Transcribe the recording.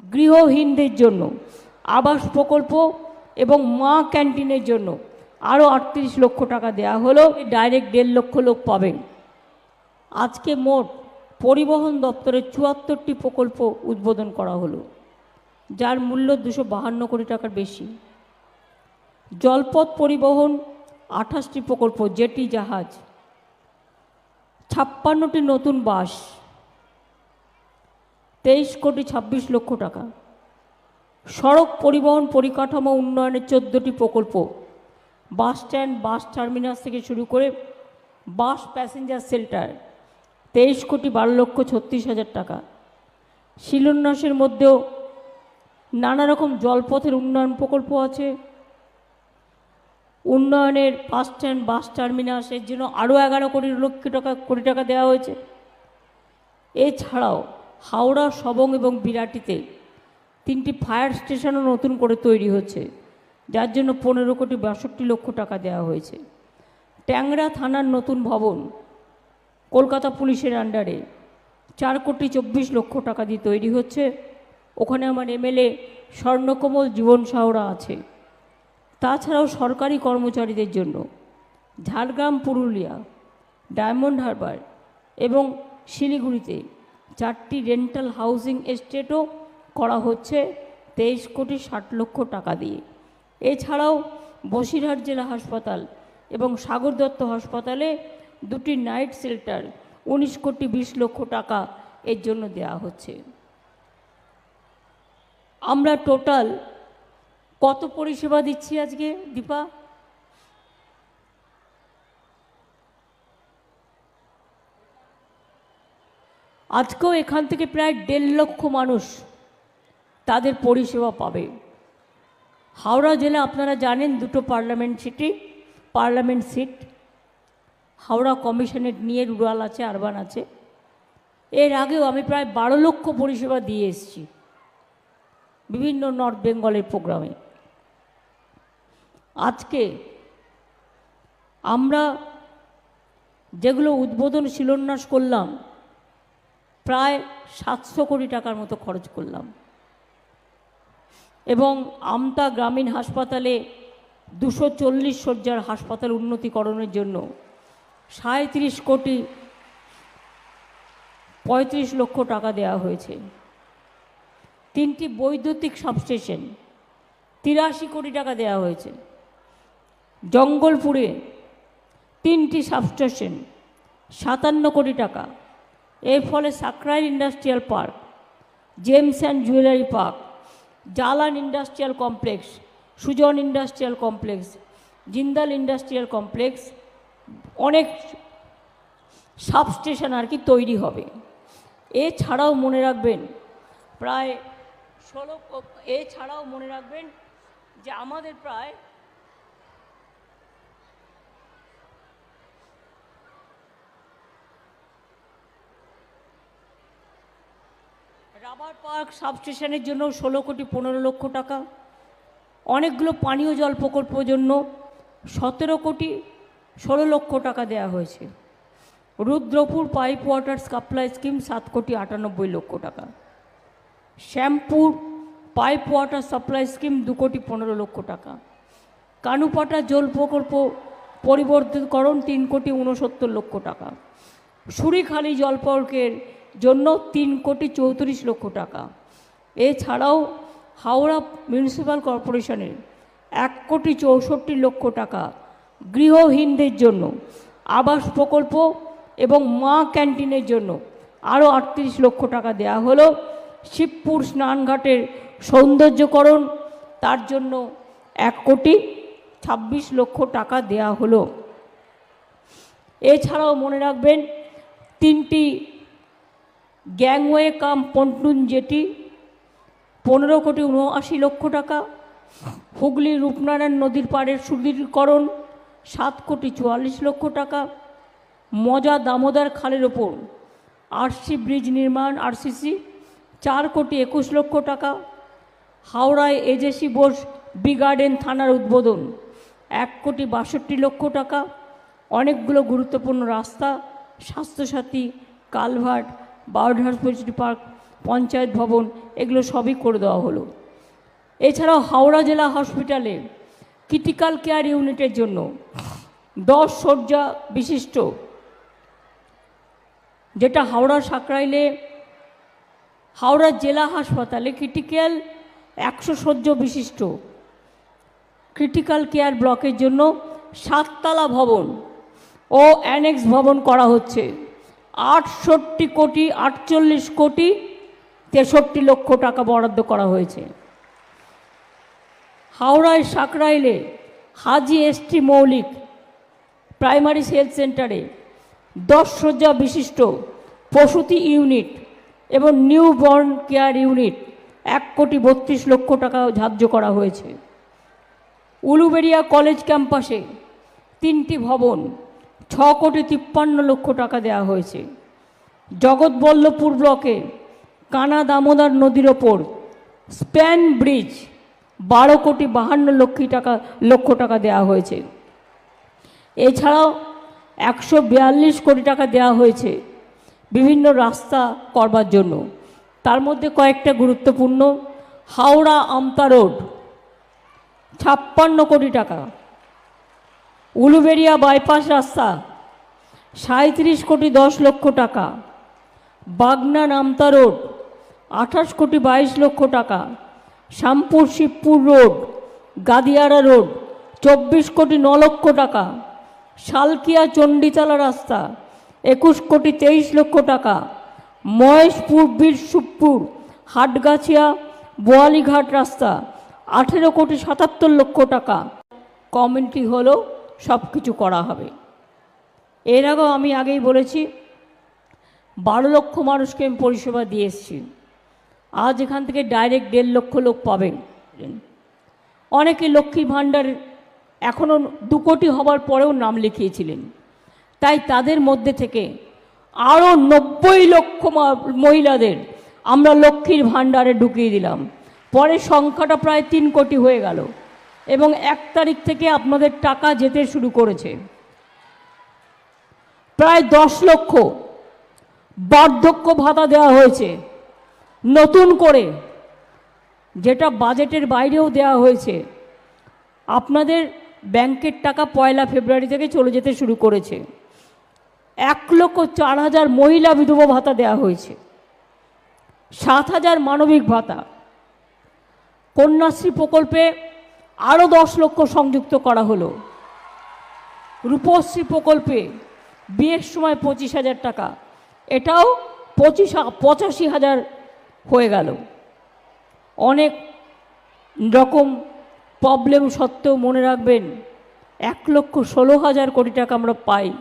গৃহহীনদের জন্য, আবাস প্রকল্প এবং মা ক্যান্টিনের জন্য আরও আটত্রিশ লক্ষ টাকা দেওয়া হলো ডাইরেক্ট দেড় লক্ষ লোক পাবেন। আজকে মোট পরিবহন দপ্তরের চুয়াত্তরটি প্রকল্প উদ্বোধন করা হলো, যার মূল্য দুশো বাহান্ন কোটি টাকার বেশি। জলপথ পরিবহন আঠাশটি প্রকল্প, জেটি জাহাজ, ছাপ্পান্নটি নতুন বাস তেইশ কোটি ছাব্বিশ লক্ষ টাকা। সড়ক পরিবহন পরিকাঠামো উন্নয়নের চোদ্দোটি প্রকল্প। বাস স্ট্যান্ড, বাস টার্মিনাস থেকে শুরু করে বাস প্যাসেঞ্জার সেল্টার তেইশ কোটি বারো লক্ষ ছত্রিশ হাজার টাকা। শিলান্যাসের মধ্যেও নানা রকম জলপথের উন্নয়ন প্রকল্প আছে। উন্নয়নের বাস স্ট্যান্ড, বাস টার্মিনাসের জন্য আরও এগারো কোটি লক্ষ টাকা, কোটি টাকা দেওয়া হয়েছে। এছাড়াও হাওড়া, সবং এবং বিরাটিতে তিনটি ফায়ার স্টেশনও নতুন করে তৈরি হচ্ছে, যার জন্য পনেরো কোটি বাষট্টি লক্ষ টাকা দেওয়া হয়েছে। ট্যাংরা থানার নতুন ভবন কলকাতা পুলিশের আন্ডারে চার কোটি চব্বিশ লক্ষ টাকা দিয়ে তৈরি হচ্ছে। ওখানে আমার এমএলএ স্বর্ণকমল জীবন সাহরা আছে। তাছাড়াও সরকারি কর্মচারীদের জন্য ঝাড়গ্রাম, পুরুলিয়া, ডায়মন্ড হারবার এবং শিলিগুড়িতে চারটি রেন্টাল হাউজিং এস্টেটও করা হচ্ছে তেইশ কোটি ষাট লক্ষ টাকা দিয়ে। এছাড়াও বসিরহাট জেলা হাসপাতাল এবং সাগর দত্ত হাসপাতালে দুটি নাইট শেল্টার উনিশ কোটি বিশ লক্ষ টাকা এর জন্য দেওয়া হচ্ছে। আমরা টোটাল কত পরিষেবা দিচ্ছি আজকে, দীপা? আজকেও এখান থেকে প্রায় দেড় লক্ষ মানুষ তাদের পরিষেবা পাবে। হাওড়া জেলা আপনারা জানেন দুটো parliament city, parliament seat, Howrah কমিশনের নিয়ে রুরাল আছে, আরবান আছে। এর আগেও আমি প্রায় বারো লক্ষ পরিষেবা দিয়ে এসেছি বিভিন্ন নর্থ বেঙ্গলের প্রোগ্রামে। আজকে আমরা যেগুলো উদ্বোধন শিলান্যাস করলাম প্রায় সাতশো কোটি টাকার মতো খরচ করলাম। এবং আমতা গ্রামীণ হাসপাতালে দুশো চল্লিশ শয্যার হাসপাতাল উন্নতিকরণের জন্য সাঁত্রিশ কোটি পঁয়ত্রিশ লক্ষ টাকা দেওয়া হয়েছে। তিনটি বৈদ্যুতিক সাবস্টেশন তিরাশি কোটি টাকা দেওয়া হয়েছে। জঙ্গলপুরে তিনটি সাবস্টেশন সাতান্ন কোটি টাকা। এর ফলে Sankrail industrial park, gems and jewellery park, Jalan industrial complex, Sujan industrial complex, Jindal industrial complex, অনেক সাবস্টেশন আর কি তৈরি হবে। এছাড়াও মনে রাখবেন, প্রায় ষোলো এছাড়াও মনে রাখবেন যে আমাদের প্রায় রাবার পার্ক সাবস্টেশনের জন্য ষোলো কোটি পনেরো লক্ষ টাকা, অনেকগুলো পানীয় জল প্রকল্পের জন্য সতেরো কোটি ষোলো লক্ষ টাকা দেওয়া হয়েছে। Rudrapur pipe water supply scheme সাত কোটি আটানব্বই লক্ষ টাকা। Shyampur pipe water supply scheme দু কোটি পনেরো লক্ষ টাকা। কানুপাটা জল প্রকল্প পরিবর্তনকরণ তিন কোটি উনসত্তর লক্ষ টাকা। সুরিখালি জলপর্কের জন্য তিন কোটি চৌত্রিশ লক্ষ টাকা। এছাড়াও হাওড়া মিউনিসিপ্যাল কর্পোরেশনের এক কোটি চৌষট্টি লক্ষ টাকা গৃহহীনদের জন্য, আবাস প্রকল্প এবং মা ক্যান্টিনের জন্য আরও আটত্রিশ লক্ষ টাকা দেওয়া হলো। শিবপুর স্নানঘাটের সৌন্দর্যকরণ, তার জন্য এক কোটি ছাব্বিশ লক্ষ টাকা দেওয়া হলো। এছাড়াও মনে রাখবেন, তিনটি গ্যাংওয়ে কাম পন্টুন জেটি, পনেরো কোটি উনআশি লক্ষ টাকা, হুগলি রূপনারায়ণ নদীর পাড়ের সুদৃঢ়ীকরণ সাত কোটি চুয়াল্লিশ লক্ষ টাকা, মজা দামোদর খালের ওপর, আরসি ব্রিজ নির্মাণ, আরসিসি, চার কোটি একুশ লক্ষ টাকা, হাওড়ায় এজেসি বোস বি গার্ডেন থানার উদ্বোধন, এক কোটি বাষট্টি লক্ষ টাকা, অনেকগুলো গুরুত্বপূর্ণ রাস্তা, Swasthya Sathi, culvert hospital park, panchayat ভবন, এগুলো সবই করে দেওয়া হলো। এছাড়াও হাওড়া জেলা হসপিটালে ক্রিটিক্যাল কেয়ার ইউনিটের জন্য দশ শয্যা বিশিষ্ট, যেটা হাওড়া সাকরাইলে হাওড়া জেলা হাসপাতালে ক্রিটিক্যাল একশো শয্য বিশিষ্ট। ক্রিটিক্যাল কেয়ার ব্লকের জন্য সাততলা ভবন ও অ্যানেক্স ভবন করা হচ্ছে। আটষট্টি কোটি, আটচল্লিশ কোটি, তেষট্টি লক্ষ টাকা বরাদ্দ করা হয়েছে। হাওড়ায় সাকরাইলে Haji ST Moulik primary health সেন্টারে দশ শয্যা বিশিষ্ট প্রসূতি ইউনিট এবং নিউ বর্ন কেয়ার ইউনিট এক কোটি বত্রিশ লক্ষ টাকা ধার্য করা হয়েছে। উলুবেড়িয়া কলেজ ক্যাম্পাসে তিনটি ভবন ছ কোটি তিপ্পান্ন লক্ষ টাকা দেওয়া হয়েছে। জগৎবল্লভপুর ব্লকে কানা দামোদর নদীর ওপর স্প্যান ব্রিজ বারো কোটি বাহান্ন লক্ষ টাকা লক্ষ টাকা দেওয়া হয়েছে। এছাড়াও একশো বিয়াল্লিশ কোটি টাকা দেওয়া হয়েছে বিভিন্ন রাস্তা করবার জন্য। তার মধ্যে কয়েকটা গুরুত্বপূর্ণ। হাওড়া আমতা রোড ছাপ্পান্ন কোটি টাকা। উলুবেড়িয়া বাইপাস রাস্তা সাঁত্রিশ কোটি দশ লক্ষ টাকা। বাগনা নামতা রোড, আঠাশ কোটি বাইশ লক্ষ টাকা। শ্যামপুর শিবপুর রোড, গাদিয়ারা রোড, চব্বিশ কোটি ন লক্ষ টাকা। শালকিয়া চণ্ডীতলা রাস্তা, একুশ কোটি তেইশ লক্ষ টাকা। মহেশপুর বীরসুপুর হাটগাছিয়া, বোয়ালিঘাট রাস্তা, আঠেরো কোটি সাতাত্তর লক্ষ টাকা। কমিউনিটি হলো সব কিছু করা হবে। এর আগেও আমি আগেই বলেছি, বারো লক্ষ মানুষকে আমি পরিষেবা দিয়ে এসেছি। আজ এখান থেকে ডাইরেক্ট দেড় লক্ষ লোক পাবেন। অনেকে লক্ষ্মী ভাণ্ডার এখনও দু কোটি হবার পরেও নাম লিখিয়েছিলেন। তাই তাদের মধ্যে থেকে আরও নব্বই লক্ষ মহিলাদের আমরা লক্ষ্মীর ভাণ্ডারে ঢুকিয়ে দিলাম। পরে সংখ্যাটা প্রায় তিন কোটি হয়ে গেল। এবং এক তারিখ থেকে আপনাদের টাকা যেতে শুরু করেছে। প্রায় দশ লক্ষ বার্ধক্য ভাতা দেওয়া হয়েছে। নতুন করে যেটা বাজেটের বাইরেও দেওয়া হয়েছে, আপনাদের ব্যাংকের টাকা পয়লা ফেব্রুয়ারি থেকে চলে যেতে শুরু করেছে। এক লক্ষ চার হাজার মহিলা বিধবা ভাতা দেওয়া হয়েছে। সাত হাজার মানবিক ভাতা। কন্যাশ্রী প্রকল্পে আরও দশ লক্ষ সংযুক্ত করা হলো। রূপশ্রী প্রকল্পে বিয়ের সময় পঁচিশ হাজার টাকা। এটাও পঁচিশ পঁচাশি হাজার হয়ে গেল। অনেক রকম প্রবলেম সত্ত্বেও মনে রাখবেন, এক লক্ষ ষোলো হাজার কোটি টাকা আমরা পাই।